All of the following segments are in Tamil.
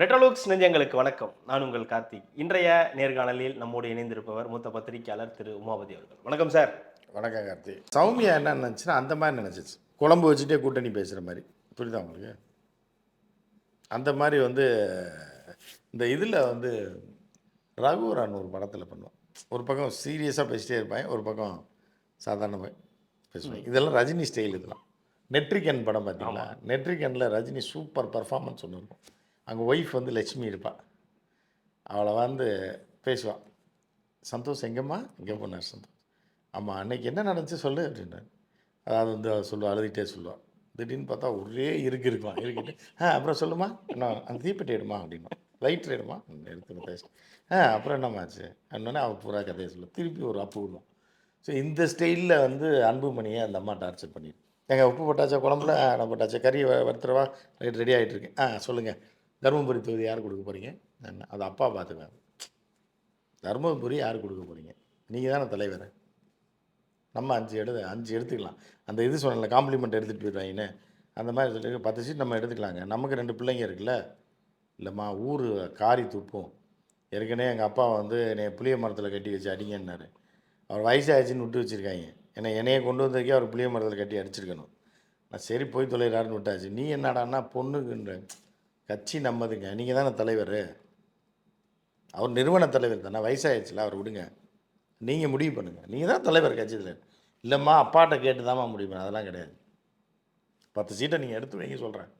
ரெட்ரோலுக்ஸ் நெஞ்சங்களுக்கு வணக்கம். நான் உங்கள் கார்த்திக். இன்றைய நேர்காணலில் நம்மோடு இணைந்திருப்பவர் மூத்த பத்திரிகையாளர் திரு உமாபதி அவர்கள். வணக்கம் சார். வணக்கம் கார்த்தி சௌமியா என்ன நினச்சுன்னா அந்த மாதிரி நினச்சிச்சு. குழம்பு வச்சுட்டே கூட்டணி பேசுகிற மாதிரி. புரியுதா உங்களுக்கு? அந்த மாதிரி வந்து இந்த இதில் வந்து ரகுவரன் ஒரு படத்தில் பண்ணுவான். ஒரு பக்கம் சீரியஸாக பேசிட்டே இருப்பாங்க ஒரு பக்கம் சாதாரணமாக பேசுவாங்க இதெல்லாம் ரஜினி ஸ்டைல் இதெல்லாம். நெட்ரிகன் படம் பார்த்தீங்களா நெட்ரிகனில் ரஜினி சூப்பர் பர்ஃபார்மன்ஸ் ஒன்று இருக்கும். அங்கே ஒய்ஃப் வந்து லட்சுமி இருப்பாள் அவளை வந்து பேசுவாள் சந்தோஷ் எங்கேம்மா? எங்கே போனார் சந்தோஷ். ஆமாம் அன்னைக்கு என்ன நடந்துச்சு சொல்லு அப்படின்னாரு. அதாவது வந்து அவள் சொல்லுவாள் அழுதுகிட்டே சொல்லுவாள் திடீர்னு பார்த்தா ஒரே இருக்கு இருக்கலாம் இருக்கிட்டு ஆ அப்புறம் சொல்லுமா என்ன அந்த தீப்பெட்டி எடுமா? அப்படின்னா லைட்ரு எடுமா? எடுத்து பேச ஆ அப்புறம் என்னம்மாச்சு? அப்படின்னே அவள் பூரா கதையை சொல்லுவாள் திருப்பி ஒரு அப்பு விடுவான் ஸோ இந்த ஸ்டைலில் வந்து அன்புமணியை அந்த அம்மா டார்ச்சர் பண்ணிடு எங்கள் உப்பு போட்டாச்சா குழம்புல? நான் போட்டாச்சா? கறி வ- வறுத்துறவா ரைட் ரெடி ஆகிட்டு இருக்கேன் ஆ சொல்லுங்கள் தருமபுரி தொகுதி யார் கொடுக்க போகிறீங்க என்ன அது அப்பா பார்த்துக்குவாங்க தருமபுரி யார் கொடுக்க போகிறீங்க நீங்கள் தானே தலைவர். நம்ம அஞ்சு எடுத்து அஞ்சு எடுத்துக்கலாம். அந்த இது சொன்னல காம்ப்ளிமெண்ட் எடுத்துகிட்டு போயிடுவாங்கன்னு அந்த மாதிரி சொல்லிட்டு பத்து சீட் நம்ம எடுத்துக்கலாங்க. நமக்கு ரெண்டு பிள்ளைங்க இருக்குல்ல? இல்லைம்மா ஊர் காரி துப்பும். ஏற்கனவே எங்கள் அப்பா வந்து என்னை புளிய மரத்தில் கட்டி வச்சு அடிங்கன்னாரு. அவர் வயசாகிடுச்சின்னு விட்டு வச்சுருக்காங்க. ஏன்னா என்னையை கொண்டு வந்ததுக்கே அவர் புளிய மரத்தில் கட்டி அடிச்சிருக்கணும். நான் சரி போய் தொலைகிறாருன்னு விட்டாச்சு. நீ என்னடான்னா பொண்ணுக்குன்ற கட்சி நம்மதுங்க நீங்கள் தானே தலைவர். அவர் நிறுவன தலைவர் தானே. வயசாகிடுச்சுல அவர் விடுங்க. நீங்கள் முடிவு பண்ணுங்கள் நீங்கள் தான் தலைவர் கட்சி தலைவர் இல்லைம்மா அப்பாட்ட கேட்டு தாம்மா முடிவு பண்ண அதெல்லாம் கிடையாது. பத்து சீட்டை நீங்கள் எடுத்து வைங்க சொல்கிறேன்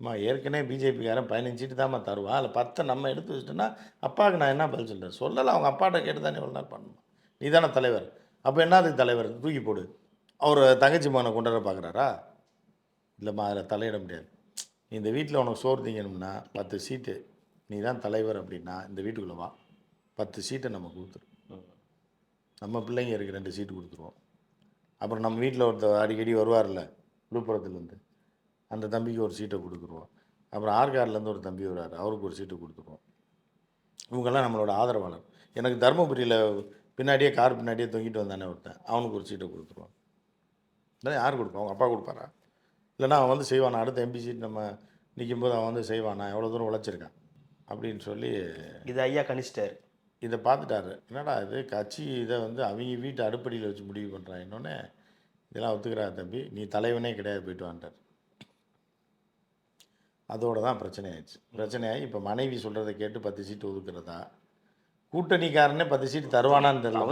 அம்மா ஏற்கனவே பிஜேபிக்காரன் பதினஞ்சு சீட்டு தாம்மா தருவான் அதில் பத்தை நம்ம எடுத்து வச்சிட்டோன்னா அப்பாவுக்கு நான் என்ன பதில் சொல்கிறேன் சொல்லலை அவங்க அப்பாட்ட கேட்டு தானே இவ்வளோ நேரம் பண்ணணும். நீ தானே தலைவர். அப்போ என்னதுக்கு தலைவர்? தூக்கி போடு. அவர் தங்கச்சி மகனை கொண்டு வர பார்க்குறாரா? இல்லைம்மா அதில் தலையிட முடியாது. நீ இந்த வீட்டில் உனக்கு சோறு திங்கணும்னா பத்து சீட்டு நீ தான் தலைவர் அப்படின்னா இந்த வீட்டுக்குள்ளே வா. பத்து சீட்டை நம்ம கொடுத்துரு. நம்ம பிள்ளைங்க இருக்கு ரெண்டு சீட்டு கொடுத்துருவோம். அப்புறம் நம்ம வீட்டில் ஒருத்தர் அடிக்கடி வருவார்ல விழுப்புரத்துலேருந்து. அந்த தம்பிக்கு ஒரு சீட்டை கொடுத்துருவோம். அப்புறம் ஆற்காட்லேருந்து ஒரு தம்பி வர்றாரு அவருக்கு ஒரு சீட்டு கொடுத்துருவோம். இவங்கெல்லாம் நம்மளோட ஆதரவாளர். எனக்கு தருமபுரியில் பின்னாடியே கார் பின்னாடியே தொங்கிட்டு வந்தானே ஒருத்தன் அவனுக்கு ஒரு சீட்டை கொடுத்துருவான் இல்லை யார் கொடுப்பான் அவங்க அப்பா கொடுப்பாரா? இல்லைன்னா அவன் வந்து செய்வானா அடுத்த எம்பி சீட் நம்ம நிற்கும்போது அவன் வந்து செய்வானா எவ்வளோ தூரம் உழைச்சிருக்கான் அப்படின்னு சொல்லி இது ஐயா கனிஷ்டர் இதை பார்த்துட்டாரு. என்னடா இது கட்சி இதை வந்து அவங்க வீட்டு அடுப்படியில் வச்சு முடிவு பண்ணுறான் இன்னொன்னே இதெல்லாம் ஒத்துக்கிறா தம்பி நீ தலைவனே கிடையாது போயிட்டு வந்துட்டார் அதோட தான் பிரச்சனை ஆயிடுச்சு. பிரச்சனையாகி இப்போ மனைவி சொல்கிறத கேட்டு பத்து சீட்டு ஒதுக்குறதா? கூட்டணிக்காரனே பத்து சீட்டு தருவானான்னு தெரியல.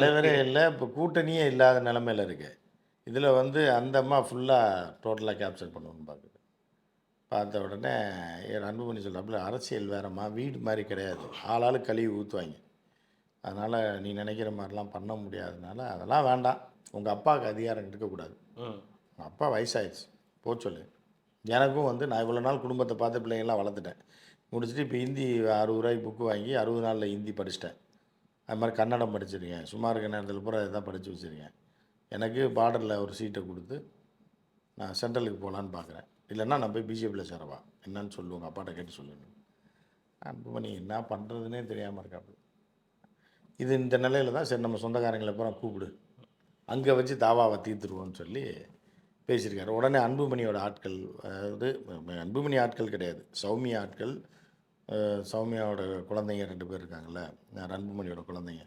தலைவர் இல்லை இப்போ கூட்டணியே இல்லாத நிலமையில இருக்கு. இதில் வந்து அந்த அம்மா ஃபுல்லாக டோட்டலாக கேப்சர் பண்ணணும்னு பார்க்குது. பார்த்த உடனே என் அன்புமணி சொல்கிறாப்புல அரசியல் வேறம்மா வீடு மாதிரி கிடையாது. ஆளாளு கழுவி ஊற்றுவாங்க அதனால் நீ நினைக்கிற மாதிரிலாம் பண்ண முடியாதனால அதெல்லாம் வேண்டாம். உங்கள் அப்பாவுக்கு அதிகாரம் இருக்கக்கூடாது. உங்கள் அப்பா வயசாயிடுச்சு. போ சொல்லு. எனக்கும் வந்து நான் இவ்வளோ நாள் குடும்பத்தை பார்த்து பிள்ளைங்கள்லாம் வளர்த்துட்டேன். முடிச்சுட்டு இப்போ ஹிந்தி அறுபது ரூபாய்க்கு புக்கு வாங்கி அறுபது நாளில் ஹிந்தி படிச்சிட்டேன். அது மாதிரி கன்னடம் படிச்சிருக்கேன். சும்மா இருக்க நேரத்தில் பூரா இதான் படித்து வச்சுருக்கேன். எனக்கு பார்டரில் ஒரு சீட்டை கொடுத்து நான் சென்ட்ரலுக்கு போகலான்னு பார்க்குறேன். இல்லைன்னா நான் போய் பிஜேபியில் சேரவா? என்னன்னு சொல்லுவாங்க அப்பாட்ட கேட்டு சொல்லுங்க அன்புமணி என்ன பண்ணுறதுனே தெரியாமல் இருக்காப்புல இது இந்த நிலையில தான் சரி நம்ம சொந்தக்காரங்களை பூரா கூப்பிடு. அங்கே வச்சு தாவாவை தீர்த்துருவோம்னு சொல்லி பேசியிருக்காரு. உடனே அன்புமணியோட ஆட்கள் அதாவது அன்புமணி ஆட்கள் கிடையாது சௌமியா ஆட்கள் சௌமியாவோட குழந்தைங்க ரெண்டு பேர் இருக்காங்கல்ல அன்புமணியோட குழந்தைங்க.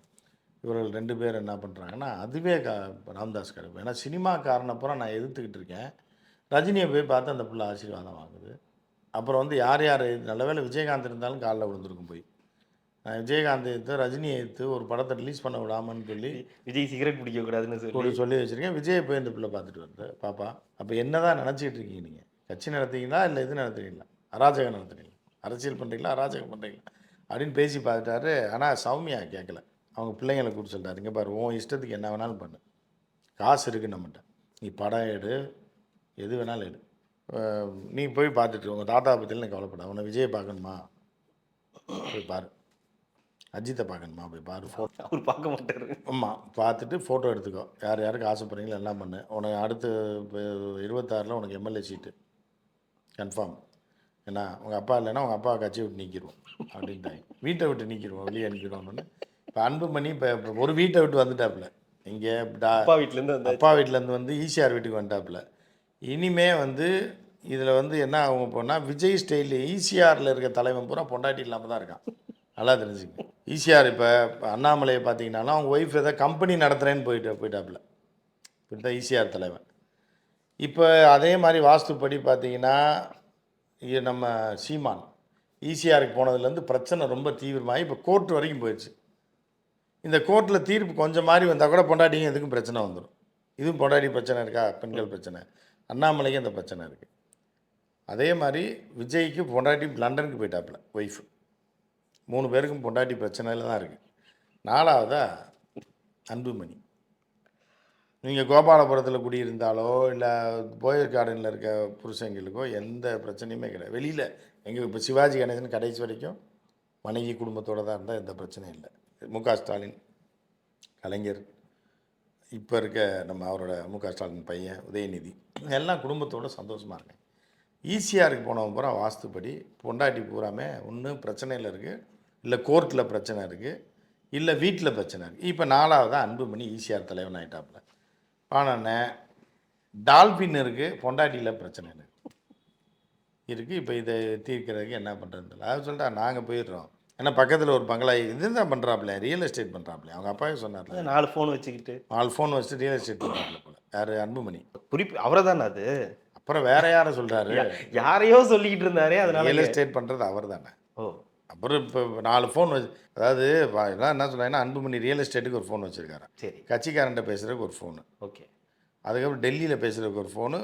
இவர்கள் ரெண்டு பேர் என்ன பண்ணுறாங்கன்னா அதுவே கா ராம்தாஸ் கருப்பு ஏன்னா சினிமாக்காரனை பூரா நான் எதிர்த்துக்கிட்டு இருக்கேன். ரஜினியை போய் பார்த்து அந்த பிள்ளை ஆசீர்வாதம் வாங்குது. அப்புறம் வந்து யார் யார் நல்ல வேளை விஜயகாந்த் இருந்தாலும் காலில் விழுந்திருக்கும் போய். நான் விஜயகாந்த் எடுத்து ரஜினியை எடுத்து ஒரு படத்தை ரிலீஸ் பண்ண விடாமன்னு சொல்லி விஜய் சிகரெட் பிடிக்க கூடாதுன்னு சொல்லி. சொல்லி வச்சுருக்கேன். விஜய் போய் இந்த பிள்ளை பார்த்துட்டு வருது. பாப்பா அப்போ என்ன தான் நினச்சிக்கிட்டு இருக்கீங்க நீங்கள் கட்சி நடத்துறீங்களா இல்லை இது நடத்துறீங்களா? அராஜகம் நடத்துறீங்களா? அரசியல் பண்ணுறீங்களா அராஜகம் பண்ணுறீங்களா அப்படின்னு பேசி பார்த்துட்டாரு. ஆனால் சௌமியா கேட்கல. அவங்க பிள்ளைங்களை கூப்பிட்டு சொல்லிட்டாரு இங்கே பாரு உன் இஷ்டத்துக்கு என்ன வேணாலும் பண்ணு. காசு இருக்குது நம்மகிட்ட. நீ படம் எடு எது வேணாலும் எடு. நீ போய் பார்த்துட்டு உங்கள் தாத்தா எனக்கு கவலைப்பட அவனை விஜயை பார்க்கணுமா? போய் பாரு. அஜித்தை பார்க்கணுமா? போய் பாரு ஃபோ அவர் பார்க்க மாட்டாரு. ஆமாம் பார்த்துட்டு ஃபோட்டோ எடுத்துக்கோ. யார் யாருக்கு ஆசைப்படுறீங்களோ எல்லாம் பண்ணு. உனக்கு அடுத்து இப்போ இருபத்தாறில் உனக்கு எம்எல்ஏ சீட்டு. கன்ஃபார்ம் ஏன்னா உங்கள் அப்பா இல்லைன்னா உங்கள் அப்பா கட்சி விட்டு நீக்கிடுவோம் அப்படின்ட்டாங்க. வீட்டை விட்டு நீக்கிடுவோம் வெளியே அனுப்பிடுவோம்னு. இப்போ அன்புமணி இப்போ இப்போ ஒரு வீட்டை விட்டு வந்துட்டாப்புல. இங்கே அப்பா வீட்டுல இருந்து அந்த அப்பா வீட்டிலேருந்து வந்து ஈசிஆர் வீட்டுக்கு வந்துட்டாப்புல இனிமே வந்து இதில் வந்து என்ன ஆகும் போனால் விஜய் ஸ்டைலில் ஈசிஆரில் இருக்க தலைவன் பூரா பொண்டாட்டி இல்லாமல் தான் இருக்கான். நல்லா தெரிஞ்சுங்க. ஈசிஆர் இப்போ அண்ணாமலையை பார்த்தீங்கன்னாலும் அவங்க ஒய்ஃப் ஏதோ கம்பெனி நடத்துகிறேன்னு போயிட்டு போயிட்டாப்புல. இப்படி தான் ஈசிஆர் தலைவன். இப்போ அதே மாதிரி வாஸ்துப்படி பார்த்தீங்கன்னா நம்ம சீமான். ஈசிஆருக்கு போனதுலேருந்து பிரச்சனை ரொம்ப தீவிரமாகி இப்போ கோர்ட் வரைக்கும் போயிடுச்சு. இந்த கோர்ட்டில் தீர்ப்பு கொஞ்சம் மாதிரி வந்தால் கூட பொண்டாட்டிங்க எதுக்கும் பிரச்சனை வந்துடும் இதுவும் பொண்டாட்டி பிரச்சனை இருக்கா? பெண்கள் பிரச்சனை. அண்ணாமலைக்கு அந்த பிரச்சனை இருக்குது அதே மாதிரி விஜய்க்கு பொண்டாட்டி லண்டனுக்கு போயிட்டாப்புல ஒய்ஃபு மூணு பேருக்கும் பொண்டாட்டி பிரச்சனையில் தான் இருக்குது நாலாவதா அன்புமணி. நீங்கள் கோபாலபுரத்தில் குடியிருந்தாலோ இல்லை போயர் கார்டனில் இருக்க புருஷங்களுக்கோ எந்த பிரச்சனையுமே கிடையாது. வெளியில் எங்கள் இப்போ சிவாஜி கணேசன் கடைசி வரைக்கும் மனைவி குடும்பத்தோடு தான் இருந்தால் எந்த பிரச்சனையும் இல்லை. மு க ஸ்டாலின் கலைஞர் இப்போ இருக்க நம்ம அவரோட மு க ஸ்டாலின் பையன் உதயநிதி எல்லாம் குடும்பத்தோட சந்தோஷமாக இருக்கேன் ஈசிஆருக்கு போனவன் பூரா வாஸ்துப்படி பொண்டாட்டி பூராமே ஒன்று பிரச்சனையில் இருக்குது இல்லை கோர்ட்டில் பிரச்சனை இருக்குது இல்லை வீட்டில் பிரச்சனை இருக்குது இப்போ நாலாவது அன்புமணி ஈஸிஆர் தலைவன் ஆகிட்டாப்புல பானண்ணே டால்பின் இருக்குது பொண்டாட்டியில் பிரச்சனை இருக்குது இருக்குது இப்போ இதை தீர்க்கிறதுக்கு என்ன பண்ணுறதுல அது சொல்லிட்டா நாங்கள் போயிடுறோம். ஏன்னா பக்கத்தில் ஒரு பங்களா இதுதான் பண்ணுறாப்புல ரியல் எஸ்டேட் பண்ணுறாப்புல அவங்க அப்பாவே சொன்னார்ல? நாலு ஃபோன் வச்சுக்கிட்டு. நாலு ஃபோன் வச்சுட்டு ரியல் எஸ்டேட் பண்ணுறாப்புல போல. யார்? அன்புமணி. குறிப்பு அவரை தானே அது? அப்புறம் வேற யாரை சொல்கிறாரு யாரையோ சொல்லிக்கிட்டு இருந்தாரே அதனால ரியல் எஸ்டேட் பண்ணுறது அவர் தானே ஓ. அப்புறம் இப்போ நாலு ஃபோன் வச்சு அதாவது எல்லாம் என்ன சொல்கிறாங்கன்னா அன்புமணி ரியல் எஸ்டேட்டுக்கு ஒரு ஃபோன் வச்சுருக்காரு சரி. கட்சிக்காரன்ட்ட பேசுகிறதுக்கு ஒரு ஃபோனு ஓகே. அதுக்கப்புறம் டெல்லியில் பேசுகிறதுக்கு ஒரு ஃபோனு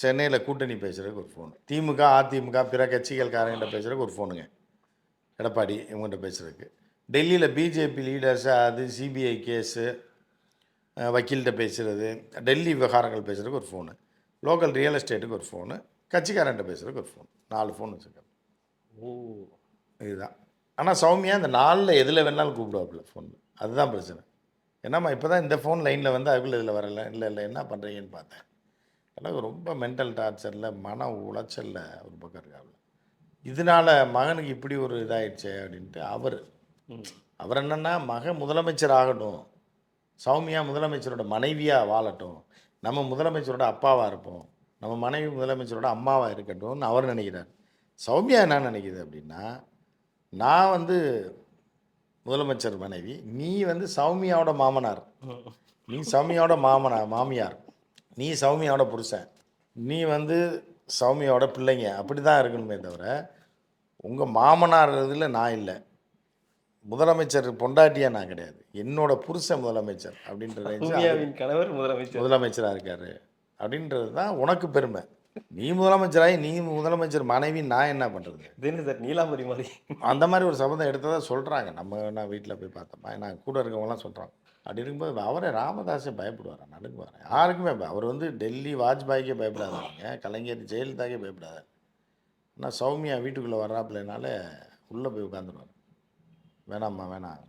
சென்னையில் கூட்டணி பேசுகிறதுக்கு ஒரு ஃபோனு திமுக அதிமுக பிற கட்சிகள்காரங்கிட்ட பேசுகிறதுக்கு ஒரு ஃபோனுங்க எடப்பாடி இவங்ககிட்ட பேசுகிறதுக்கு டெல்லியில் பிஜேபி லீடர்ஸ் அது சிபிஐ கேஸு வக்கீல்கிட்ட பேசுகிறது டெல்லி விவகாரங்கள் பேசுகிறதுக்கு ஒரு ஃபோனு லோக்கல் ரியல் எஸ்டேட்டுக்கு ஒரு ஃபோனு கட்சிக்காரன்ட்ட பேசுகிறதுக்கு ஒரு ஃபோன் நாலு ஃபோன் வச்சுருக்காரு ஓ. இதுதான். ஆனால் சௌமியா இந்த நாலில் எதில் வேணாலும் கூப்பிடுவாப்புல ஃபோன் அதுதான் பிரச்சனை. என்னம்மா இப்போ தான் இந்த ஃபோன் லைனில் வந்து அதுக்குள்ளே இதில் வரல இல்லை இல்லை என்ன பண்ணுறீங்கன்னு பார்த்தேன். எல்லாம் ரொம்ப மென்டல் டார்ச்சரில் மன உளைச்சலில் ஒரு பக்கம் இருக்காப்புல. இதனால மகனுக்கு இப்படி ஒரு இதாயிடுச்சே அப்படின்ட்டு அவர். அவர் என்னென்னா மகன் முதலமைச்சர் ஆகட்டும் சௌமியா முதலமைச்சரோட மனைவியாக வாழட்டும் நம்ம முதலமைச்சரோட அப்பாவாக இருப்போம் நம்ம மனைவி முதலமைச்சரோட அம்மாவாக இருக்கட்டும்னு அவர் நினைக்கிறார் சௌமியா என்ன நினைக்குது அப்படின்னா நான் வந்து முதலமைச்சர் மனைவி நீ வந்து சௌமியாவோட மாமனார். நீ சௌமியாவோட மாமனார் மாமியார் நீ சௌமியாவோட புருஷன் நீ வந்து சௌமியாவோட பிள்ளைங்க அப்படி தான் இருக்கணுமே தவிர உங்கள் மாமனார் இதில் நான் இல்லை. முதலமைச்சர் பொண்டாட்டியா நான் கிடையாது. என்னோட புருஷன் முதலமைச்சர் அப்படின்ற கணவர் முதலமைச்சர். முதலமைச்சராக இருக்காரு. அப்படின்றது தான் உனக்கு பெருமை. நீ முதலமைச்சராகி நீ முதலமைச்சர் மனைவி நான் என்ன பண்ணுறது என்ன சார் நீலாம்பரி மாதிரி. அந்த மாதிரி ஒரு சபதம் எடுத்ததா சொல்கிறாங்க நம்ம நான் வீட்டில் போய் பார்த்தோமா? நான் கூட இருக்கவங்களாம் சொல்கிறாங்க அப்படி இருக்கும்போது அவரே ராமதாஸே பயப்படுவார்? நடுங்குவார்? யாருக்குமே அவர் வந்து டெல்லி வாஜ்பாய்க்கே பயப்படாதீங்க. கலைஞர் ஜெயலலிதாக்கே பயப்படாத. ஆனால் சௌமியா வீட்டுக்குள்ளே வர்றாப்புலனால உள்ளே போய் உட்காந்துருவார். வேணாம்மா வேணாம்.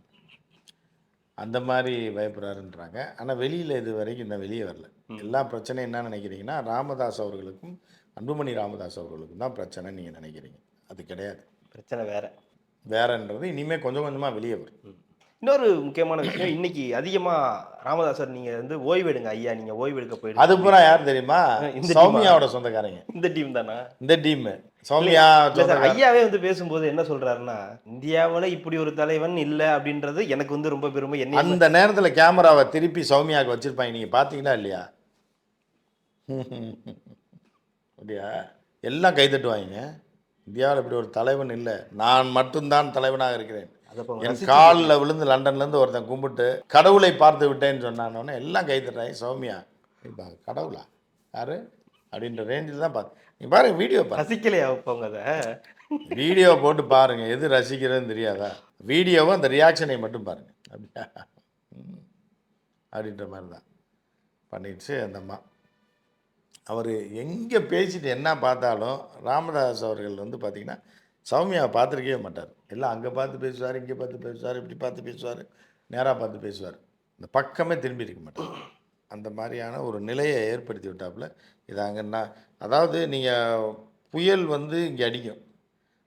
அந்த மாதிரி பயப்படுறாருன்றாங்க. ஆனால் வெளியில் இது வரைக்கும் இன்னும் வெளியே வரல. எல்லா பிரச்சனையும் என்ன நினைக்கிறீங்கன்னா ராமதாஸ் அவர்களுக்கும் அன்புமணி ராமதாஸ் அவர்களுக்கும் தான் பிரச்சனை நீங்கள் நினைக்கிறீங்க. அது கிடையாது. பிரச்சனை வேற. வேறன்றது இனிமேல் கொஞ்சம் கொஞ்சமாக வெளியே வரும். இன்னொரு முக்கியமான விஷயம் இன்னைக்கு அதிகமா ராமதாசர் நீங்க வந்து ஓய்வு எடுங்க ஐயா நீங்க ஓய்வு எடுக்க போயிடு அது பூரா யார் தெரியுமா? இந்த சௌமியாவோட சொந்தக்காரங்க. இந்த டீம் தானா? இந்த டீம். சௌமியா ஐயாவே வந்து பேசும்போது என்ன சொல்றாருன்னா இந்தியாவுல இப்படி ஒரு தலைவன் இல்ல அப்படின்றது எனக்கு வந்து ரொம்ப பெருமை. என்ன அந்த நேரத்தில் கேமராவை திருப்பி சௌமியாவுக்கு வச்சிருப்பாங்க. நீங்கள் பார்த்தீங்களா இல்லையா? அப்படியா? எல்லாம் கைதட்டுவாங்க. இந்தியாவில் இப்படி ஒரு தலைவன் இல்லை. நான் மட்டும்தான் தலைவனாக இருக்கிறேன். என் காலில் விழுந்து லண்டன்லேருந்து ஒருத்தன் கும்பிட்டு கடவுளை பார்த்து விட்டேன்னு சொன்னானோடனே எல்லாம் கைதட்டுறாங்க சௌமியா இப்போ கடவுளா? யாரு? அப்படின்ற ரேஞ்சில் தான் பார்த்து நீ பாருங்க வீடியோ ரசிக்கலையா வைப்பவங்க அதை? வீடியோ போட்டு பாருங்க. எது ரசிக்கிறதுன்னு தெரியாதா? வீடியோவும் அந்த ரியாக்ஷனை மட்டும் பாருங்க. அப்படியா. அப்படின்ற மாதிரி தான் பண்ணிடுச்சு அந்த அம்மா. அவர் எங்கே பேசிட்டு என்ன பார்த்தாலும் ராமதாஸ் அவர்கள் வந்து பார்த்திங்கன்னா சௌமியாவை பார்த்துருக்கவே மாட்டார். எல்லாம் அங்கே பார்த்து பேசுவார் இங்கே பார்த்து பேசுவார் இப்படி பார்த்து பேசுவார் நேராக பார்த்து பேசுவார். இந்த பக்கமே திரும்பி இருக்க மாட்டார். அந்த மாதிரியான ஒரு நிலையை ஏற்படுத்தி விட்டாப்புல இது அங்கன்னா அதாவது நீங்கள் புயல் வந்து இங்கே அடிக்கும்.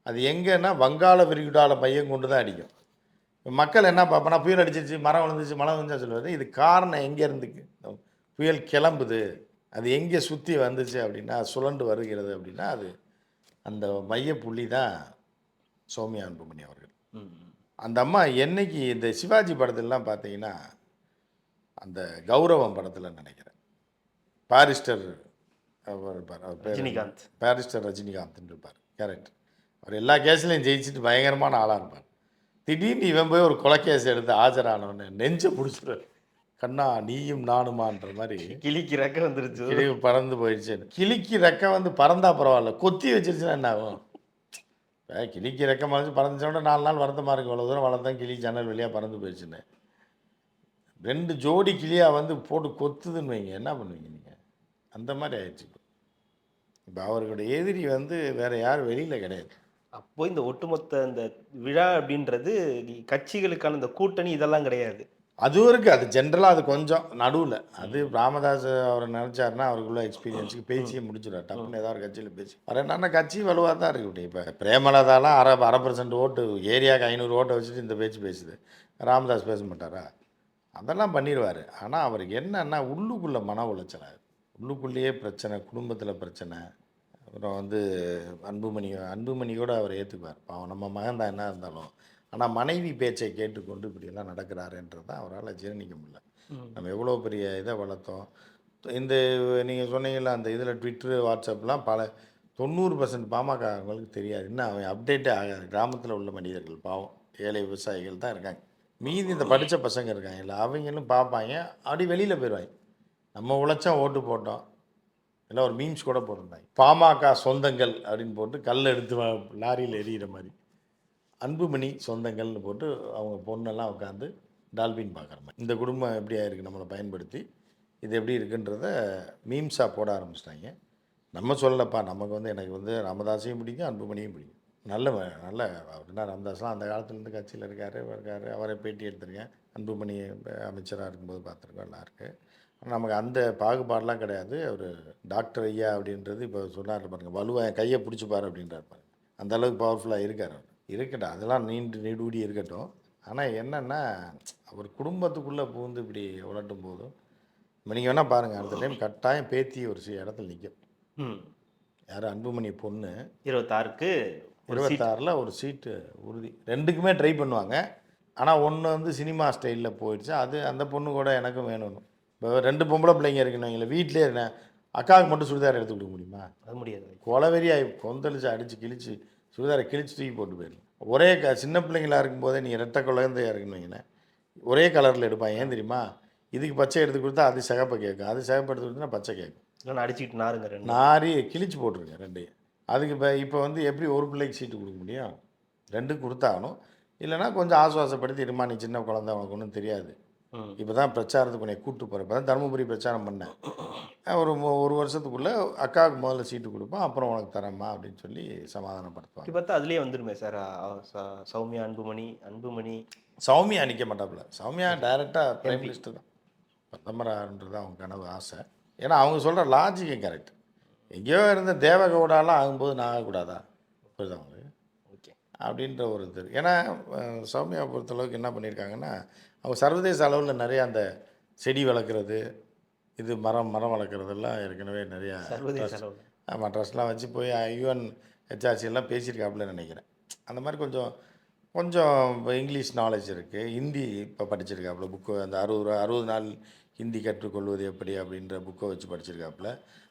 அது எங்கன்னா வங்காள விரிகுடால மையம் கொண்டு தான் அடிக்கும் மக்கள் என்ன பார்ப்போன்னா புயல் அடிச்சிருச்சு மரம் விழுந்துச்சு மழை விழுந்துச்சா சொல்லுவார். இது காரணம் எங்கே இருந்துக்கு? புயல் கிளம்புது அது எங்கே சுற்றி வந்துச்சு அப்படின்னா சுழண்டு வருகிறது அப்படின்னா அது அந்த மையப்புள்ளி தான் சௌமியா அன்புமணி அவர்கள். அந்த அம்மா என்னைக்கு இந்த சிவாஜி படத்துலலாம் பார்த்தீங்கன்னா அந்த கௌரவம் படத்தில் நினைக்கிறேன். பாரிஸ்டர் அவர் இருப்பார் அவர் பேர் ரஜினிகாந்த். பாரிஸ்டர் ரஜினிகாந்த்னு இருப்பார் கரெக்ட் அவர் எல்லா கேஸ்லையும் ஜெயிச்சுட்டு பயங்கரமான ஆளாக இருப்பார். திடீர்னு இவன் போய் ஒரு கொலை கேஸ் எடுத்து ஆஜரானவொடனே நெஞ்சை பிடிச்சிருவார் கண்ணா நீயும் நானுமான்ற மாதிரி கிளிக்கு ரெக்க வந்துருச்சு. கிளி பறந்து போயிடுச்சு. கிளிக்கு ரெக்கை வந்து பறந்தா பரவாயில்ல கொத்தி வச்சிருச்சுன்னா என்ன ஆகும்? கிளிக்கு ரெக்கை மறைஞ்சு பறந்துச்சோட நாலு நாள் வருத்தமாக இருக்கு. இவ்வளோ தூரம் வளர்த்தேன் கிளி ஜன்னல் வழியாக பறந்து போயிடுச்சுன்னு. ரெண்டு ஜோடி கிளியாக வந்து போட்டு கொத்துதுன்னு வைங்க. என்ன பண்ணுவீங்க நீங்கள் அந்த மாதிரி ஆயிடுச்சு இப்போ. அவர்களுடைய எதிரி வந்து வேறு யாரும் வெளியில் கிடையாது. அப்போ இந்த ஒட்டுமொத்த இந்த விழா அப்படின்றது கட்சிகளுக்கான இந்த கூட்டணி இதெல்லாம் கிடையாது. அதுவும் இருக்குது அது ஜென்ரலாக அது கொஞ்சம் நடுவில். அது ராமதாஸ் அவர் நினச்சாருன்னா அவருக்குள்ள எக்ஸ்பீரியன்ஸுக்கு பேசியே முடிச்சிடுவார் டப்புன்னு ஏதாவது ஒரு கட்சியில் பேசி. வர என்னன்னா கட்சி வலுவாக தான் இருக்கு இப்போ பிரேமலதாலாம் அரை அரை பர்சன்ட் ஓட்டு ஏரியாவுக்கு ஐநூறு ஓட்டை வச்சுட்டு இந்த பேச்சு பேசுது. ராமதாஸ் பேச மாட்டாரா? அதெல்லாம் பண்ணிடுவார் ஆனால் அவருக்கு என்னன்னா உள்ளுக்குள்ளே மன உளைச்சல் உள்ளுக்குள்ளேயே பிரச்சனை குடும்பத்தில் பிரச்சனை. அப்புறம் வந்து அன்புமணி அன்புமணி கூட அவர் ஏற்றுக்குவார் பாவம் நம்ம மகன் தான் என்ன இருந்தாலும். ஆனால் மனைவி பேச்சை கேட்டுக்கொண்டு இப்படியெல்லாம் நடக்கிறாருன்றது தான் அவரால் ஜீரணிக்க முடியல. நம்ம எவ்வளோ பெரிய இதை வளர்த்தோம். இந்த நீங்கள் சொன்னீங்கல்ல அந்த இதில் ட்விட்டரு வாட்ஸ்அப்லாம் பல தொண்ணூறு பர்சன்ட் பாமகங்களுக்கு தெரியாது. இன்னும் அவன் அப்டேட்டே ஆகாது. கிராமத்தில் உள்ள மனிதர்கள் பாவம். ஏழை விவசாயிகள் தான் இருக்காங்க. மீதி இந்த படித்த பசங்க இருக்காங்க. இல்லை அவங்களும் பார்ப்பாங்க அப்படி வெளியில் போயிடுவாங்க நம்ம உழைச்சா ஓட்டு போட்டோம். இல்லை ஒரு மீம்ஸ் கூட போட்டிருந்தாங்க. பாமக சொந்தங்கள் அப்படின்னு போட்டு கல் எடுத்து லாரியில் எரியிற மாதிரி. அன்புமணி சொந்தங்கள்னு போட்டு அவங்க பொண்ணெல்லாம் உட்காந்து டால்பின் பார்க்குற மாதிரி. இந்த குடும்பம் எப்படி ஆயிருக்கு நம்மளை பயன்படுத்தி இது எப்படி இருக்குன்றத மீம்ஸாக போட ஆரம்பிச்சிட்டாங்க. நம்ம சொல்லலப்பா நமக்கு வந்து எனக்கு வந்து ராமதாஸையும் பிடிக்கும் அன்புமணியும் பிடிக்கும். நல்ல நல்ல அப்படின்னா ராமதாஸ்லாம் அந்த காலத்துலேருந்து கட்சியில் இருக்கார் இருக்கார் அவரை பேட்டி எடுத்திருக்கேன். அன்புமணி அமைச்சராக இருக்கும்போது பார்த்துருக்கோம் எல்லாம் இருக்குது நமக்கு அந்த பாகுபாடெலாம் கிடையாது. அவர் டாக்டர் ஐயா அப்படின்றது இப்போ சொன்னார் பாருங்க வலுவாக கையை பிடிச்சிப்பார் அப்படின்றார் பாருங்கள் அந்த அளவுக்கு பவர்ஃபுல்லாக இருக்கார் அவர். இருக்கட்டும். அதெல்லாம் நீண்டு நெடுடி இருக்கட்டும். ஆனால் என்னென்னா அவர் குடும்பத்துக்குள்ளே பூந்து இப்படி உலட்டும் போதும் நீங்கள் வேணால் பாருங்கள் அடுத்த டைம் கட்டாயம் பேத்தி ஒரு சி இடத்துல நிற்கும் யார்? அன்புமணி பொண்ணு. இருபத்தாறுக்கு இருபத்தாறில் ஒரு சீட்டு உறுதி. ரெண்டுக்குமே ட்ரை பண்ணுவாங்க. ஆனால் ஒன்று வந்து சினிமா ஸ்டைலில் போயிடுச்சு. அது அந்த பொண்ணு கூட எனக்கும் வேணும் இப்போ ரெண்டு பொம்பளை பிள்ளைங்க இருக்குன்னு வீட்டிலே என்ன அக்காவுக்கு மட்டும் சுடிதார் எடுத்து கொடுக்க முடியுமா? அது முடியாது. கொலவெறியாகி கொந்தளிச்சு அடித்து கிழிச்சு சுடிதாரை கிழிச்சு தூக்கி போட்டு போயிடும் ஒரே க சின்ன பிள்ளைங்களா இருக்கும்போதே நீங்கள் ரெட்டை குழந்தையா இருக்குன்னு ஒரே கலரில் எடுப்பாங்க ஏன் தெரியுமா? இதுக்கு பச்சை எடுத்து கொடுத்தா அது சிகப்பை கேட்கும். அது சிகப்பு எடுத்து கொடுத்தா பச்சை கேட்கும். இல்லைன்னா அடிச்சுக்கிட்டு நாருங்க ரெண்டு. நாரி கிழிச்சு போட்டிருக்கேன் ரெண்டையும். அதுக்கு இப்போ இப்போ வந்து எப்படி ஒரு பிள்ளைக்கு சீட்டு கொடுக்க முடியும்? ரெண்டு கொடுத்தாகணும். இல்லைன்னா கொஞ்சம் ஆசுவாசப்படுத்தி இருமா நீ சின்ன குழந்தை உனக்கு ஒன்றும் தெரியாது. இப்போ தான் பிரச்சாரத்துக்கு உன்னை கூப்பிட்டு போகிறேன் இப்போ தான் தருமபுரி பிரச்சாரம் பண்ணேன். ஒரு ஒரு வருஷத்துக்குள்ளே அக்காவுக்கு முதல்ல சீட்டு கொடுப்போம் அப்புறம் உனக்கு தரேம்மா அப்படின்னு சொல்லி சமாதானப்படுத்துவாங்க. இப்படி பார்த்தா அதுலயே வந்துருமே சார். சௌமியா அன்புமணி அன்புமணி. சௌமியா நிற்க மாட்டாப்புல. சௌமியா டைரெக்டாக பிரைம் மினிஸ்டர் தான். பிரதமராகன்றது அவங்க கனவு ஆசை. ஏன்னா அவங்க சொல்கிற லாஜிக்கும் கரெக்ட் எங்கேயோ இருந்த தேவகவுடாலாம் ஆகும்போது நான் ஆகக்கூடாதா? புரியுதா அப்படின்ற ஒரு இது. ஏன்னா சௌமியா பொறுத்தளவுக்கு என்ன பண்ணியிருக்காங்கன்னா அவங்க சர்வதேச அளவில் நிறைய அந்த செடி வளர்க்குறது இது மரம் மரம் வளர்க்குறதெல்லாம் ஏற்கனவே நிறையா சர்வதேச அளவில். ஆமாம் ட்ரஸ்ட்லாம் வச்சு போய் யூஎன் ஹெச்ஆர்சி எல்லாம் பேசியிருக்காப்புல நினைக்கிறேன். அந்த மாதிரி கொஞ்சம் கொஞ்சம் இப்போ இங்கிலீஷ் நாலேஜ் இருக்குது ஹிந்தி இப்போ படிச்சிருக்காப்புல புக்கு அந்த அறுபது ரூபா அறுபது நாள் ஹிந்தி கற்றுக்கொள்வது எப்படி அப்படின்ற புக்கை வச்சு படிச்சிருக்காப்புல.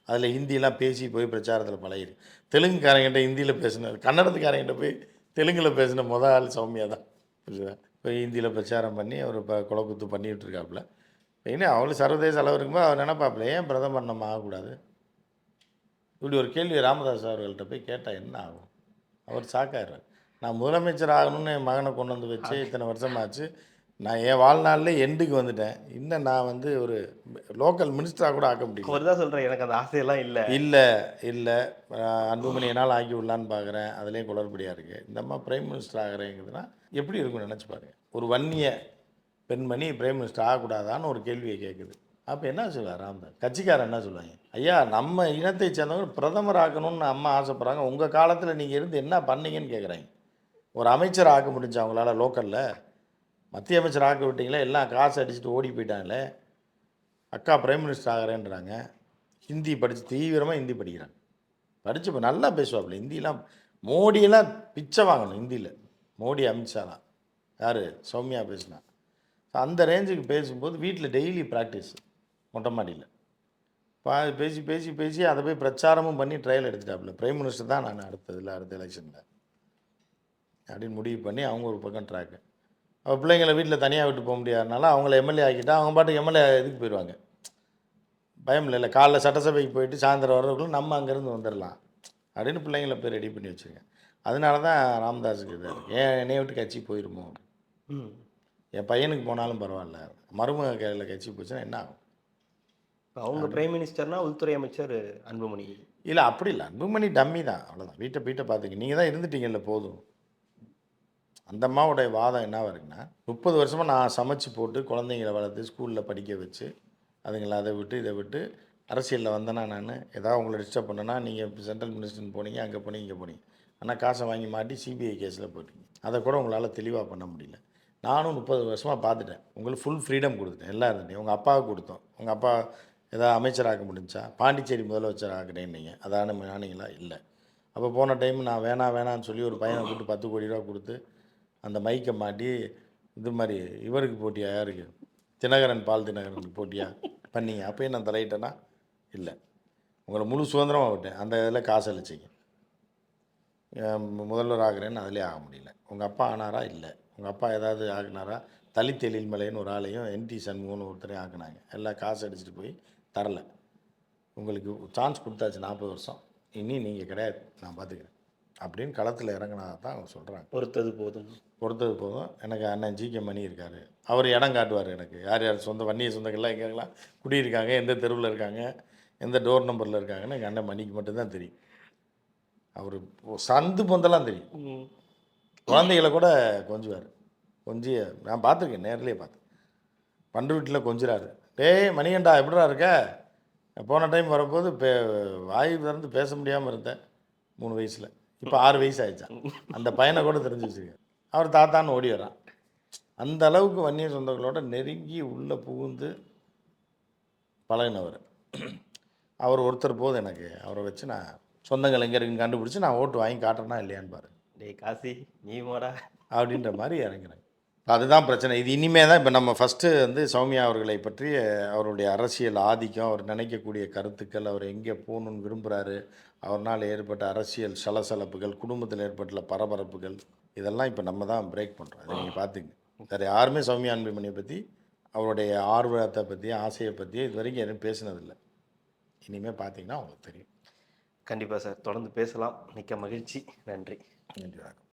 அதில் ஹிந்திலாம் பேசி போய் பிரச்சாரத்தில் பழகிரு. தெலுங்குக்காரங்கிட்ட ஹிந்தியில் பேசினார் கன்னடத்துக்காரங்கிட்ட போய் தெலுங்கில் பேசின முத ஆள் சௌமியா தான். புரியுதா ஹிந்தியில் பிரச்சாரம் பண்ணி அவர் இப்போ குலக்குத்து பண்ணிகிட்டு இருக்காப்புல. மெயினாக அவளும் சர்வதேச அளவு இருக்கும்போது அவர் நினைப்பாப்புல ஏன் பிரதமர் நம்ம ஆகக்கூடாது? இப்படி ஒரு கேள்வி ராமதாஸ் அவர்கள்ட்ட போய் கேட்டால் என்ன ஆகும்? அவர் சாக்காயிடுறார் நான் முதலமைச்சர் ஆகணும்னு என் மகனை கொண்டு வந்து வச்சு இத்தனை வருஷமாச்சு நான் என் வாழ்நாளில் எண்டுக்கு வந்துட்டேன். இன்னும் நான் வந்து ஒரு லோக்கல் மினிஸ்டராக கூட ஆக்க முடியும் அவர் தான் சொல்கிறேன் எனக்கு அந்த ஆசையெல்லாம் இல்லை. இல்லை இல்லை. அன்புமணி என்னால் ஆக்கி விடலான்னு பார்க்குறேன் அதுலேயும் குளறுபடியாக இருக்குது இந்த அம்மா பிரைம் மினிஸ்டர் ஆகிறேங்குதுன்னா எப்படி இருக்கும்னு நினச்சி பாருங்க. ஒரு வன்னிய பெண்மணி பிரைம் மினிஸ்டர் ஆகக்கூடாதான்னு ஒரு கேள்வியை கேட்குது அப்போ என்ன சொல்லுவார் ராமதாஸ்? கட்சிக்காரன் என்ன சொல்லுவாங்க? ஐயா நம்ம இனத்தை சேர்ந்தவங்க பிரதமர் ஆக்கணும்னு அம்மா ஆசைப்பட்றாங்க. உங்கள் காலத்தில் நீங்கள் இருந்து என்ன பண்ணீங்கன்னு கேட்குறாங்க ஒரு அமைச்சர் ஆக்க முடிஞ்சா அவங்களால லோக்கலில் மத்திய அமைச்சர் ஆக்க விட்டீங்களே எல்லாம் காசு அடிச்சுட்டு ஓடி போயிட்டாங்களே. அக்கா பிரைம் மினிஸ்டர் ஆகிறேன்றாங்க. ஹிந்தி படித்து தீவிரமாக ஹிந்தி படிக்கிறாங்க. படித்து இப்போ நல்லா பேசுவாப்புல. ஹிந்திலாம் மோடியெல்லாம் பிச்சை வாங்கணும் ஹிந்தியில். மோடி அமித்ஷாலாம். யார்? சௌமியா பேசினா. அந்த ரேஞ்சுக்கு பேசும்போது வீட்டில் டெய்லி ப்ராக்டிஸ் மொட்டை மாடியில். பா பேசி பேசி பேசி அதை போய் பிரச்சாரமும் பண்ணி ட்ரையல் எடுத்துட்டாப்புல. பிரைம் மினிஸ்டர் தான் நான் அடுத்ததில் அடுத்த எலெக்ஷனில். அப்படின்னு முடிவு பண்ணி அவங்க ஒரு பக்கம் ட்ராக்கு. அவள் பிள்ளைங்களை வீட்டில் தனியாக விட்டு போக முடியாதனால அவங்கள எம்எல்ஏ ஆக்கிட்டா அவங்க பாட்டுக்கு எம்எல்ஏ இதுக்கு போயிடுவாங்க. பயம் இல்லை இல்லை. காலைல சட்டசபைக்கு போயிட்டு சாயந்தரம் வர்றதுக்குள்ள நம்ம அங்கேருந்து வந்துடலாம் அப்படின்னு பிள்ளைங்கள போய் ரெடி பண்ணி வச்சுருக்கேன். அதனால தான் ராமதாஸுக்கு இது ஏன் என்னைய விட்டு கட்சி போயிருமோ? ம். என் பையனுக்கு போனாலும் பரவாயில்ல. மருமக கையில் கட்சி போச்சுன்னா என்ன ஆகும்? அவங்க பிரைம் மினிஸ்டர்னா உள்துறை அமைச்சர் அன்புமணி. இல்லை அப்படி இல்லை. அன்புமணி டம்மி தான். அவ்வளோதான் வீட்டை வீட்டை பார்த்துக்க. நீங்கள் தான் இருந்துட்டீங்கல்ல போதும். அந்த அம்மாவுடைய வாதம் என்னவாக இருக்குன்னா முப்பது வருஷமாக நான் சமைச்சு போட்டு குழந்தைங்களை வளர்த்து ஸ்கூலில் படிக்க வச்சு அதுங்களை அதை விட்டு இதை விட்டு அரசியலில் வந்தேன்னா நான் ஏதாவது உங்களை டிஸ்டர்ப் பண்ணேன்னா நீங்கள் சென்ட்ரல் மினிஸ்டர்னு போனீங்க அங்கே போனீங்க இங்கே போனீங்க. ஆனால் காசை வாங்கி மாட்டி சிபிஐ கேஸில் போட்டீங்க. அதை கூட உங்களால் தெளிவாக பண்ண முடியல. நானும் முப்பது வருஷமாக பார்த்துட்டேன். உங்களுக்கு ஃபுல் ஃப்ரீடம் கொடுத்துட்டேன் எல்லாம் இருந்துட்டேன் உங்கள் அப்பாவுக்கு கொடுத்தோம். உங்கள் அப்பா ஏதாவது அமைச்சராக்க முடிஞ்சா பாண்டிச்சேரி முதலமைச்சர் நீங்கள் அதான ஆனீங்களா இல்லை. அப்போ போன டைம் நான் வேணாம் வேணான்னு சொல்லி ஒரு பையனை கூப்பிட்டு பத்து கோடி ரூபா கொடுத்து அந்த மைக்கை மாட்டி இது மாதிரி இவருக்கு போட்டியா யாருக்கு? தினகரன் பால் தினகரனுக்கு போட்டியா? பண்ணீங்க அப்போயும் நான் தலையிட்டேன்னா இல்லை. உங்களை முழு சுதந்திரமாக விட்டேன். அந்த இதில் காசு அழிச்சிங்க முதல்வர் ஆகிறேன்னு அதிலே ஆக முடியல. உங்கள் அப்பா ஆனாரா? இல்லை. உங்கள் அப்பா ஏதாவது ஆகினாரா? தலித் எழில்மலைன்னு ஒரு ஆளையும் என்டி சண்முகம்னு ஒருத்தரையும் ஆக்குனாங்க. எல்லாம் காசு அடிச்சுட்டு போய் தரலை. உங்களுக்கு சான்ஸ் கொடுத்தாச்சு நாற்பது வருஷம். இனி நீங்கள் கிடையாது. நான் பார்த்துக்கிறேன் அப்படின்னு களத்தில் இறங்கினா தான் அவங்க சொல்கிறாங்க பொறுத்தது போதும். பொறுத்தது போதும். எனக்கு அண்ணன் ஜி கே மணி இருக்கார். அவர் இடம் காட்டுவார் எனக்கு. யார் யார் சொந்த வன்னிய சொந்தங்கள்லாம் எங்கெல்லாம் குடியிருக்காங்க எந்த தெருவில் இருக்காங்க எந்த டோர் நம்பரில் இருக்காங்கன்னு எங்கள் அண்ணன் மணிக்கு மட்டும்தான் தெரியும். அவர் சந்து பொந்தெல்லாம் தெரியும். குழந்தைகளை கூட கொஞ்சுவார். கொஞ்சி நான் பார்த்துருக்கேன் நேர்லேயே பார்த்தேன் பண்டு வீட்டில் கொஞ்சுறாரு. டேய் மணிகண்டா எப்படிடா இருக்க? போன டைம் வரும்போது பே வாய் திறந்து பேச முடியாமல் இருந்தேன் மூணு வயசில். இப்போ ஆறு வயசு ஆயிடுச்சான் அந்த பையனை கூட தெரிஞ்சு வச்சுருக்கேன். அவர் தாத்தான்னு ஓடி வரான் அந்த அளவுக்கு வன்னிய சொந்தங்களோட நெருங்கி உள்ளே புகுந்து பழகினவர். அவர் ஒருத்தர் போதும் எனக்கு அவரை வச்சு நான் சொந்தங்கள் எங்கே இருக்குன்னு கண்டுபிடிச்சி நான் ஓட்டு வாங்கி காட்டுறேனா இல்லையான்னு பாரு. டேய் காசி நீ மாடா அப்படின்ற மாதிரி இறங்குறாங்க அதுதான் பிரச்சனை. இது இனிமே தான் இப்போ நம்ம ஃபஸ்ட்டு வந்து சௌமியா அவர்களை பற்றி அவருடைய அரசியல் ஆதிக்கம் அவர் நினைக்கக்கூடிய கருத்துக்கள் அவர் எங்கே போகணுன்னு விரும்புகிறாரு அவர்னால் ஏற்பட்ட அரசியல் சலசலப்புகள் குடும்பத்தில் ஏற்பட்டுள்ள பரபரப்புகள் இதெல்லாம் இப்போ நம்ம தான் பிரேக் பண்ணுறோம் அதை நீங்கள் பார்த்துங்க வேறு யாருமே சௌமியா அன்புமணியை பற்றி அவருடைய ஆர்வத்தை பற்றி ஆசையை பற்றி இது வரைக்கும் எதுவும் பேசினதில்லை. இனிமேல் பார்த்தீங்கன்னா உங்களுக்கு தெரியும். கண்டிப்பா சார். தொடர்ந்து பேசலாம். மிக்க மகிழ்ச்சி. நன்றி. நன்றி வணக்கம்.